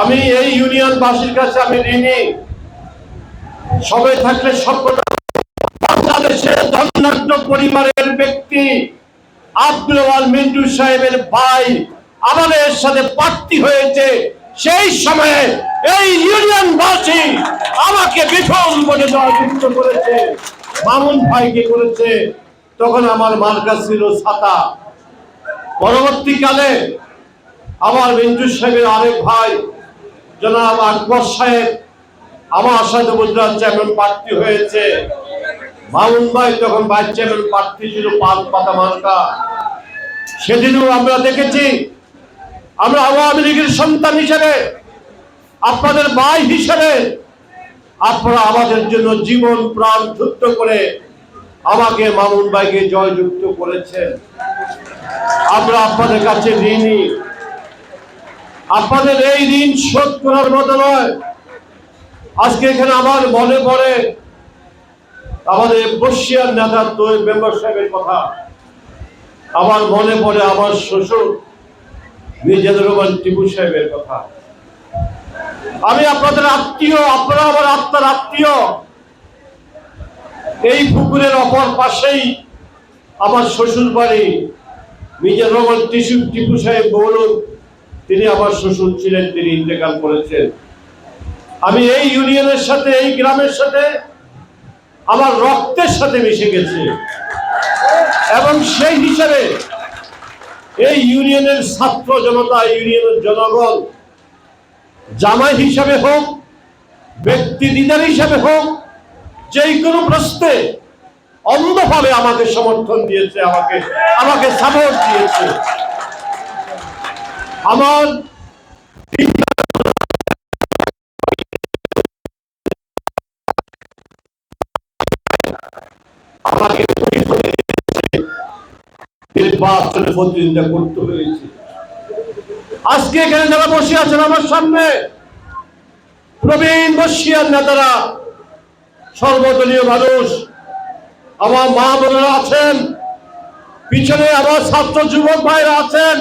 আমি এই ইউনিয়ন ইউনিয়নবাসীর কাছে আমি ঋণী। সবাই থাকলে সভ্যতা বাংলাদেশের ধনাঢ্য পরিবারের ব্যক্তি আব্দুল আওয়াল মিন্টু সাহেবের ভাই আমাদের সাথে প্রার্থী হয়েছে। সেই সময়ে এই ইউনিয়নবাসী আমাকে বিফল বলে জয়যুক্ত করেছে। মামুন ভাইকে করেছে। তখন আমার মার্কা ছিল ছাতা। পরবর্তীকালে আমার মিন্টু সাহেবের আরেক ভাই জনাব আকবর সাহেব, আমার সাথে গুজরাট চেয়ারম্যান প্রার্থী হয়েছে। মামুন ভাই তখন ভাইস চেয়ারম্যান প্রার্থী ছিল, পান পাতা মার্কা। সেদিনও আমরা দেখেছি, আমরা আওয়ামী লীগের সন্তান হিসেবে, আপনাদের ভাই হিসেবে, আপনারা আমাদের জন্য জীবন প্রাণ যুদ্ধ করে আমাকে মামুন ভাইকে জয়যুক্ত করেছেন। আমরা আপনাদের কাছে ঋণী। আপনাদের এই ঋণ শোধ করার মতো নয়। আজকে এখানে আমার মনে পড়ে আমাদের বসিয়ার নেতা তৈব মেম্বার সাহেবের কথা। আমার মনে পড়ে আমার শ্বশুর মির্জাদুর রহমান টিপু সাহেবের কথা। আমি আপনাদের আত্মীয়, আপনারা আমার আত্মার আত্মীয়। এই পুকুরের অপর পাশেই আমার শ্বশুর বাড়ি মির্জা রহমান টিসু টিপু সাহেব বলুন তিনি আমার শ্বশুর ছিলেন, তিনি ইন্তেকাল করেছেন। আমি এই ইউনিয়নের সাথে, এই গ্রামের সাথে আমার রক্তের সাথে মিশে গেছে। এবং সেই হিসাবে এই ইউনিয়নের ছাত্র জনতা, ইউনিয়নের জনগণ, জামাই হিসাবে হোক, ব্যক্তি লিডার হিসাবে হোক যে কোনো প্রশ্নে অন্ধভাবে আমাকে সমর্থন দিয়েছে, আমাকে আমাকে সাপোর্ট দিয়েছে। আমার আমাকে নির্বাচনে প্রতিদ্বন্দ্বিতা আজকে এখানে যারা বসে আছেন আমার সামনে, প্রবীণ বসিয়ার নেতারা, সর্বদলীয় মানুষ, আমার মা বোনেরা আছেন, পিছনে আমার ছাত্র যুবক ভাইরা আছেন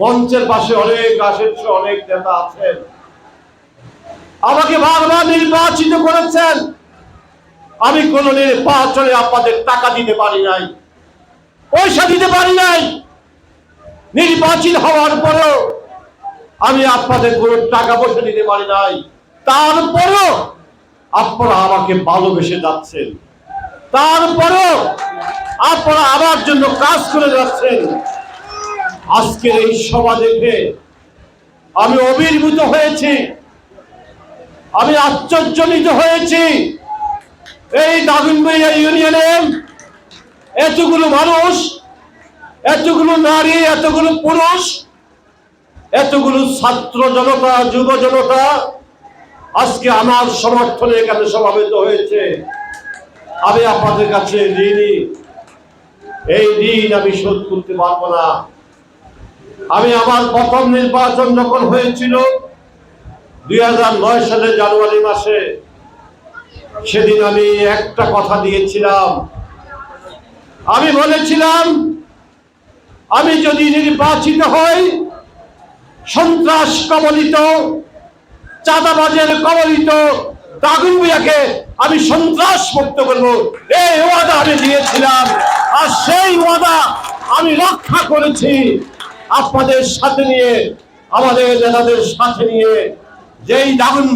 মঞ্চের পাশে অনেক আসেন, অনেক নেতা আছেন। আমাকে বারবার নির্বাচিত করেছেন। আমি কোন নির্বাচনে আপনাদের টাকা দিতে পারি নাই, পয়সা দিতে পারি নাই। নির্বাচিত হওয়ার পরেও আমি আপনাদের কোনো টাকা পয়সা দিতে পারি নাই। তারপরেও আপনারা আমাকে ভালোবেসে যাচ্ছেন। তারপরেও আপনারা আমার জন্য কাজ করে যাচ্ছেন। আজকের এই সভা দেখে আমি অবির্ভূত হয়েছি। আমি আশ্চর্যজনিত হয়েছি। এই দাগুনবাড়িয়া ইউনিয়নে এতগুলো মানুষ, এতগুলো নারী, এতগুলো পুরুষ, এতগুলো ছাত্র জনতা, যুব জনতা আজকে আমার সমর্থনে এখানে সমাবেত হয়েছে। আমি আপনাদের কাছে ঋণী। এই ঋণ আমি শোধ করতে পারব না। আমি আমার প্রথম নির্বাচন যখন হয়েছিল, দুই সালে জানুয়ারি মাসে, সেদিন আমি একটা কথা দিয়েছিলাম। আমি বলেছিলাম, আমি যদি নির্বাচিত হই, সন্ত্রাস কবলিত, চাঁদাবাজের কবলিত দাগুনবিয়াকে আমি সন্ত্রাস মুক্ত করব। এই ওয়াদা আমি দিয়েছিলাম, আর সেই ওয়াদা আমি রক্ষা করেছি। আপনাদের সাথে নিয়ে, আমাদের নেতাদের সাথে নিয়ে, যেই দাগুন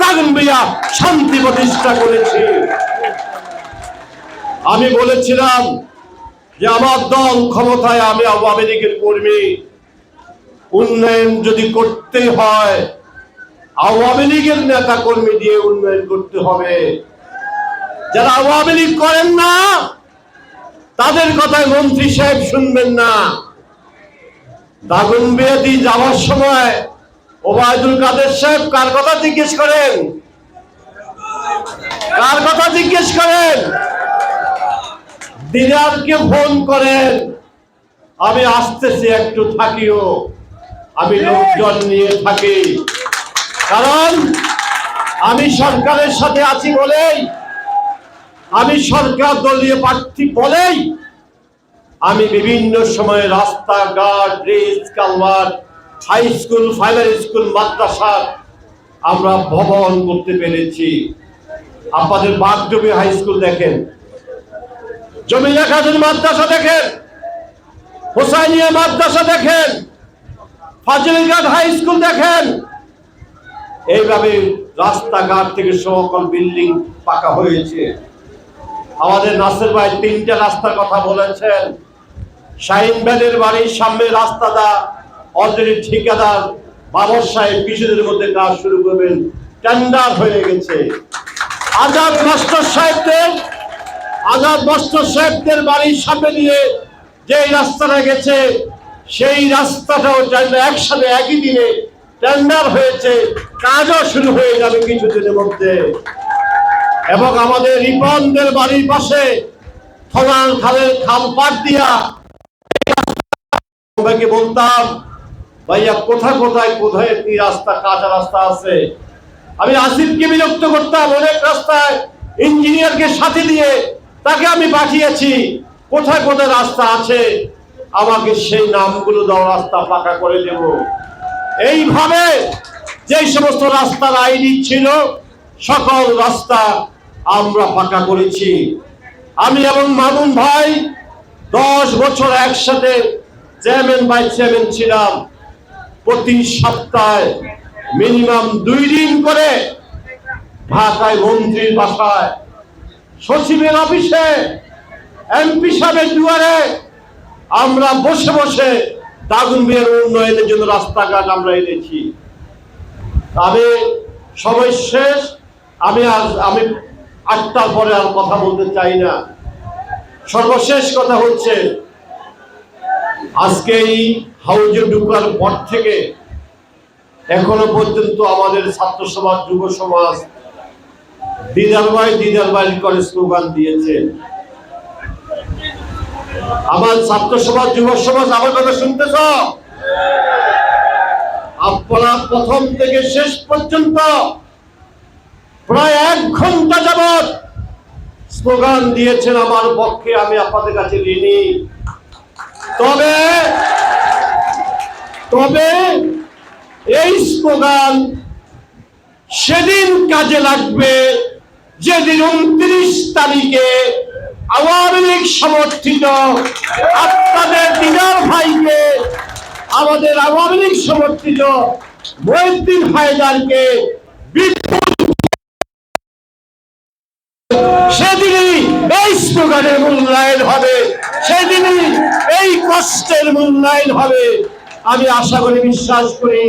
দাগুনবিয়া শান্তি প্রতিষ্ঠা করেছি। আমি বলেছিলাম যে আমার দল ক্ষমতায় আমি আওয়ামী লীগের কর্মী। উন্নয়ন যদি করতে হয়, আওয়ামী লীগের নেতা কর্মী দিয়ে উন্নয়ন করতে হবে। যারা আওয়ামী লীগ করেন না, তাদের কথায় মন্ত্রী সাহেব শুনবেন না। দাগুন বেয়াদি যাওয়ার সময় ওবায়দুল কাদের সাহেব কার কথা জিজ্ঞেস করেন? কার কথা জিজ্ঞেস করেন? দিনারকে ফোন করেন। আমি আসতেছি, একটু থাকিও। আমি লোকজন নিয়ে থাকি। কারণ আমি সরকারের সাথে আছি বলেই আমি সরকার দলীয় প্রার্থী বলেই আমি বিভিন্ন সময়ে রাস্তাঘাট bridge culvert high school primary school মাদ্রাসা আমরা ভবন করতে পেরেছি। আপনাদের বাগডুবি হাই স্কুল দেখেন। জমিলা খাতুন মাদ্রাসা দেখেন। হোসাইনিয়া মাদ্রাসা দেখেন। ফাজিলঘাট হাই স্কুল দেখেন। এইভাবে রাস্তাঘাট থেকে সকল বিল্ডিং পাকা হয়েছে। আমাদের নাসের ভাই তিনটা রাস্তার কথা বলেছেন। শাহিন ব্যানের বাড়ির সামনে রাস্তাটা অলরেডি ঠিকাদার, বাবর সাহেব কিছুদের মধ্যে কাজ শুরু করবেন। টেন্ডার হয়ে গেছে। আজাদ মাস্টার সাহেবদের, আজাদ মাস্টার সাহেবদের বাড়ির সামনে দিয়ে যে রাস্তাটা গেছে সেই রাস্তাটাও টেন্ডার একসাথে একই দিনে টেন্ডার হয়েছে, কাজও শুরু হয়ে যাবে কিছুদিনের মধ্যে। এবং আমাদের রিপনদের বাড়ির পাশে থলান খালের খাল পাট দিয়া বলতাম, ভাইয়া, কোথায় কোথায় কোথায় কি রাস্তা, কাঁচা রাস্তা আছে? আমি আসিফকে বিরক্ত করতাম, অনেক রাস্তায় ইঞ্জিনিয়ারকে সাথে দিয়ে তাকে আমি পাঠিয়েছি, কোথায় কোথায় রাস্তা আছে? আমাকে সেই নামগুলো দাও, রাস্তা পাকা করে দেব। এইভাবে যে সমস্ত রাস্তার আইডি ছিল, সকল রাস্তা আমরা পাকা করেছি। আমি এবং মামুন ভাই দশ বছর একসাথে চেয়ারম্যান ভাই চেয়ারম্যান ছিলাম। প্রতি সপ্তাহে মিনিমাম দুই দিন করে ঢাকায় মন্ত্রীর বাসায়, সচিবের অফিসে, এমপি সাহেবের দুয়ারে আমরা বসে বসে দাগুন বিয়ের উন্নয়নের জন্য রাস্তাঘাট আমরা এনেছি। আমি সময় শেষ, আমি আজ, আমি আটটার পরে আর কথা বলতে চাই না। সর্বশেষ কথা হচ্ছে, আজকে এই হাউজে ঢুকার পর থেকে এখনও পর্যন্ত আমাদের ছাত্র সমাজ যুব সমাজ দিদার ভাই দিদার ভাই করে স্লোগান দিয়েছেন আমার ছাত্র সমাজ, যুব সমাজ, আমার কথা শুনতেছ? আপনারা প্রথম থেকে শেষ পর্যন্ত প্রায় এক ঘণ্টা যাবত স্লোগান দিয়েছেন আমার পক্ষে, আমি আপনাদের কাছে ঋণী। তবে তবে এই স্লোগান সেদিন কাজে লাগবে, যেদিন উনত্রিশ তারিখে আওয়ামী লীগ সমর্থিত। আপনাদের দিনার ভাইকে, আমাদের আওয়ামী লীগ সমর্থিত মহিউদ্দিন বিপুল সেদিনই এই স্লোগানের মূল্যায়ন হবে, সেদিনই এই কষ্টের মূল্যায়ন হবে। আমি আশা করি, বিশ্বাস করি,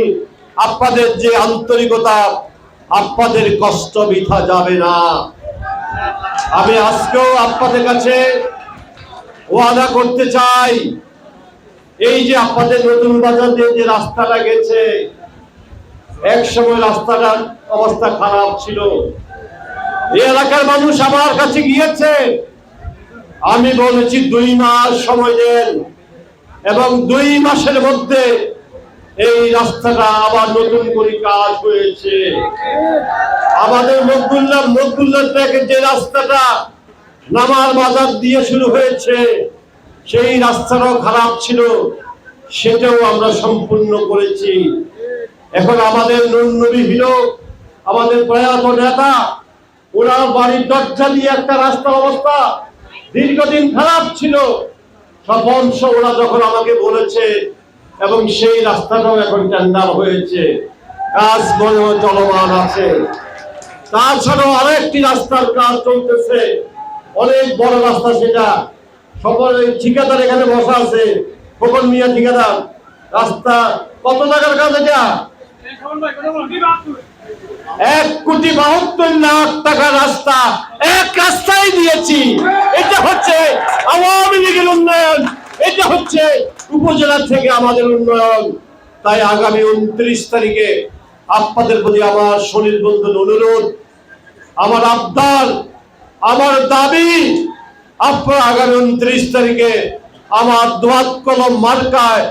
আপনাদের যে আন্তরিকতা, আপনাদের কষ্ট বিথা যাবে না। আমি আজকেও আপনাদের কাছে ওয়াদা করতে চাই। এই যে আপনাদের নতুন বাজার দিয়ে যে রাস্তাটা গেছে, এক সময় রাস্তাটার অবস্থা খারাপ ছিল। এই এলাকার মানুষ আমার কাছে গিয়েছে। আমি বলেছি, দুই মাস সময় দেন এবং দুই মাসের মধ্যে এই রাস্তাটা আবার নতুন করে কাজ হয়েছে। আমাদের মকবুল্লাহ মকবুল্লাহ থেকে যে রাস্তাটা নামার বাজার দিয়ে শুরু হয়েছে, সেই রাস্তাটাও খারাপ ছিল। সেটাও আমরা সম্পূর্ণ করেছি। এখন আমাদের হিরো আমাদের প্রয়াত নেতা, ওনার বাড়ির দরজা দিয়ে একটা রাস্তা অবস্থা দীর্ঘদিন খারাপ ছিল। অংশ ওরা যখন আমাকে বলেছে এবং সেই রাস্তাটাও এখন টেন্ডার হয়েছে। কাজ মনে চলমান আছে। তাছাড়াও আরেকটি রাস্তার কাজ চলতেছে। অনেক বড় রাস্তা সেটা। সকল ঠিকাদার এখানে বসা আছে। খোকন মিয়া ঠিকাদার। রাস্তা কত টাকার কাজ এটা? এক কোটি বাহাত্তর লাখ টাকা রাস্তা। এক রাস্তায় দিয়েছি। এটা হচ্ছে আওয়ামী লীগের উন্নয়ন। এটা হচ্ছে উপজেলা থেকে আমাদের উন্নয়ন। তাই আগামী উনত্রিশ তারিখে আপনাদের প্রতি আমার শরীর বন্ধুর অনুরোধ, আমার আবদার, আমার দাবি, আপনারা আগামী উনত্রিশ তারিখে আমার দোয়াত কলম মার্কায়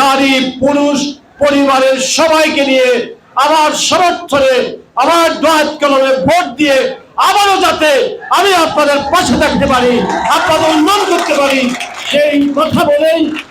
নারী, পুরুষ, পরিবারের সবাইকে নিয়ে আমার সমর্থনে, আমার দোয়াত কলমে ভোট দিয়ে আবারও যাতে আমি আপনাদের পাশে থাকতে পারি, আপনাদের উন্নয়ন করতে পারি, সেই কথা বলেই